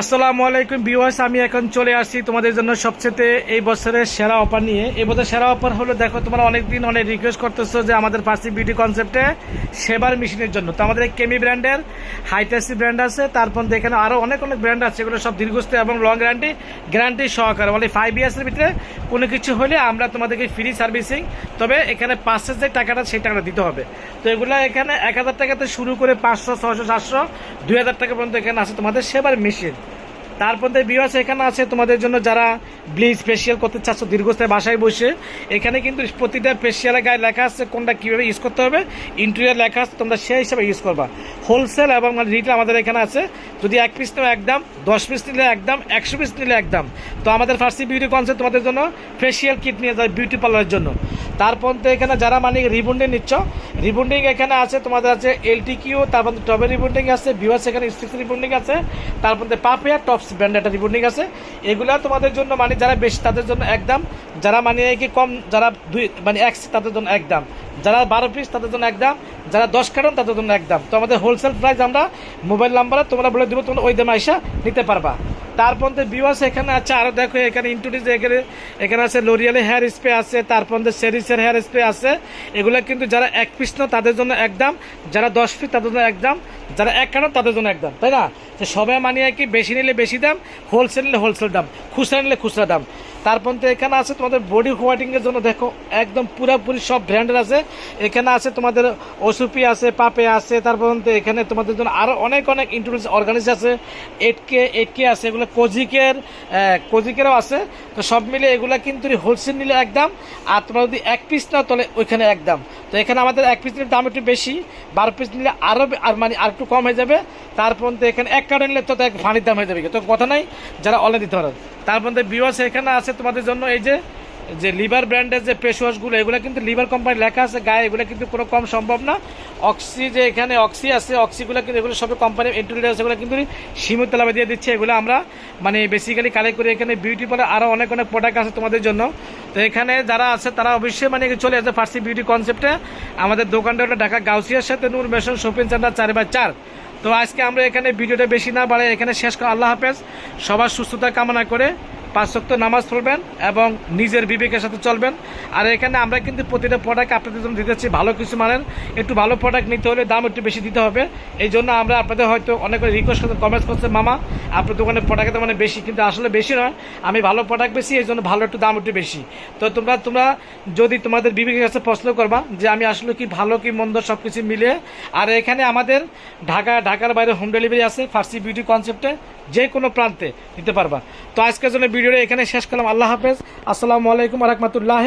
আসসালামু আলাইকুম ভিউয়ার্স, আমি এখন চলে আসছি তোমাদের জন্য সবচেয়ে এই বছরের সেরা অফার নিয়ে। এই বছর সেরা অফার হলো, দেখো, তোমরা অনেকদিন অনেক রিকোয়েস্ট করতেছো যে আমাদের পার্সি বিউটি কনসেপ্টে সেবার মেশিনের জন্য। তো আমাদের কেমি ব্র্যান্ডের হাইটাসি ব্র্যান্ড আছে, তারপর তো এখানে আরও অনেক অনেক ব্র্যান্ড আছে, এগুলো সব দীর্ঘস্থায়ী এবং লং গ্যারান্টি গ্যারান্টি সহকারে। মানে ফাইভ ইয়ার্সের ভিতরে কোনো কিছু হলে আমরা তোমাদেরকে ফ্রি সার্ভিসিং তবে এখানে পাঁচশো যে টাকাটা সেই টাকাটা দিতে হবে। তো এগুলো এখানে এক হাজার টাকাতে শুরু করে পাঁচশো ছশো সাতশো, দুই হাজার টাকা পর্যন্ত এখানে আছে তোমাদের সেবার মেশিন তারপর বিওয়াস এখানে আছে তোমাদের জন্য যারা ব্লিচ ফেসিয়াল করতে চাচ্ছ, দীর্ঘস্থায়ী বাসায় বসে। এখানে কিন্তু প্রতিটা ফেসিয়ালের গায়ে লেখা আছে কোনটা কীভাবে ইউজ করতে হবে। ইন্টেরিয়ার লেখা আছে, তোমরা সেই হিসাবে ইউজ করবা। হোলসেল এবং মানে রিটেল আমাদের এখানে আছে। যদি এক পিস নেও একদম, দশ পিস নিলে একদম, একশো পিস নিলে একদম। তো আমাদের ফার্সি বিউটি কনসেপ্ট তোমাদের জন্য ফেসিয়াল কিট নিয়ে যায় বিউটি পার্লারের জন্য। তারপর তো এখানে যারা মানে রিবন্ডিং নিচ্ছ, রিবন্ডিং এখানে আছে, তোমাদের আছে এলটি কিউ তারপর টবের রিবন্ডিং আছে ভিউয়ার্স এখানে স্টিক্স রিবন্ডিং আছে, তারপর পাপিয়া টপস ব্র্যান্ড একটা রিবন্ডিং আছে। এগুলো তোমাদের জন্য মানে যারা বেশি, তাদের জন্য একদম যারা মানে কি কম, যারা দুই মানে এক তাদের জন্য একদম যারা বারো পিস তাদের জন্য একদম যারা দশ কার্টন তাদের জন্য একদম তো আমাদের হোলসেল প্রাইস আমরা মোবাইল নাম্বারে তোমরা বলে দেবো, তোমরা ওই দামে আইসা নিতে পারবা। তারপর বিওয়াস এখানে আছে আরও দেখো, এখানে ইন্টুডিস এখানে এখানে আছে লোরিয়ালের হেয়ার স্প্রে আছে তারপর সেরিসের হেয়ার স্প্রে আছে। এগুলো কিন্তু যারা এক পিস না, তাদের জন্য একদম যারা দশ পিস তাদের জন্য একদম যারা এক কেন, তাদের জন্য একদম তাই না? সবাই মানিয়ে কি, বেশি নিলে বেশি দাম হোলসেল নিলে হোলসেল দাম, খুচরা নিলে খুচরা দাম। তারপর তো এখানে আছে তোমাদের বডি হোয়াইটিংয়ের জন্য দেখো, একদম পুরোপুরি সব ব্র্যান্ডের আছে। এখানে আছে তোমাদের ওসুপি আছে পাপে আছে, তারপর তো এখানে তোমাদের জন্য আরও অনেক অনেক ইন্টুরিস অর্গানিজ আছে। এইট কে এইট কে আছে, এগুলো কোজিকের কোজিকেরও আছে। তো সব মিলে এগুলো কিন্তু হোলসেল নিলে একদম, আর তোমরা যদি এক পিস নাও তাহলে ওইখানে একদম। তো এখানে আমাদের এক পিস নিলে দাম একটু বেশি, বারো পিস নিলে আরও আর মানে আর একটু কম হয়ে যাবে। তারপর তো এখানে এক কার্টন নিলে তো এক ফানির দাম হয়ে যাবে। তো কথা নাই, যারা অনলাইন দিতে পারেন তারপর বিওয়াস এখানে আছে তোমাদের জন্য এই যে যে লিভার ব্র্যান্ডের যে ফেস ওয়াশগুলো এগুলো কিন্তু লিভার কোম্পানি লেখা আছে গায়ে, এগুলো কিন্তু কোনো কম সম্ভব না। অক্সি যে এখানে অক্সি আছে অক্সিগুলো কিন্তু এগুলো সব কোম্পানি ইন্টুরিয়ার আছে এগুলো কিন্তু সীমিত লাভে দিয়ে দিচ্ছে। এগুলো আমরা মানে বেসিক্যালি কালেক্ট করি এখানে বিউটি পার্লার আরও অনেক অনেক প্রোডাক্ট আছে তোমাদের জন্য। তো এখানে যারা আছে, তারা অবশ্যই মানে চলে আসে ফার্সি বিউটি কনসেপ্টে আমাদের দোকানটা হলো ঢাকা গাউসিয়ার সাথে নূর মেশন শপিং সেন্টার চার বাই চার। তো আজকে আমরা এখানে ভিডিওটা বেশি না বাড়াই, এখানে শেষ করে। আল্লাহ হাফেজ। সবার সুস্থতা কামনা করে। পাঁচ শক্ত নামাজ পড়বেন এবং নিজের বিবেকের সাথে চলবেন। আর এখানে আমরা কিন্তু প্রতিটা প্রোডাক্ট আপনাদের জন্য দিতেছি ভালো কিছু মানের একটু ভালো প্রোডাক্ট নিতে হলে দাম একটু বেশি দিতে হবে। এই জন্য আমরা আপনাদের হয়তো অনেক রিকোয়েস্ট করতে কমেন্টস করছে, মামা, আপনার দোকানে প্রোডাক্টের মানে বেশি? কিন্তু আসলে বেশি নয়। আমি ভালো প্রোডাক্ট বেশি, এই জন্য ভালো একটু দাম একটু বেশি। তো তোমরা তোমরা যদি তোমাদের বিবেকের কাছে প্রশ্ন করবা যে আমি আসলে কি ভালো কি মন্দ সব কিছু মিলে। আর এখানে আমাদের ঢাকা, ঢাকার বাইরে হোম ডেলিভারি আছে ফার্সি বিউটি কনসেপ্টে যে কোনো প্রান্তে নিতে পারবা। তো আজকের জন্য ভিডিওটা এখানে শেষ করলাম। আল্লাহ হাফেজ। আসসালামু আলাইকুম রহমতুল্লাহ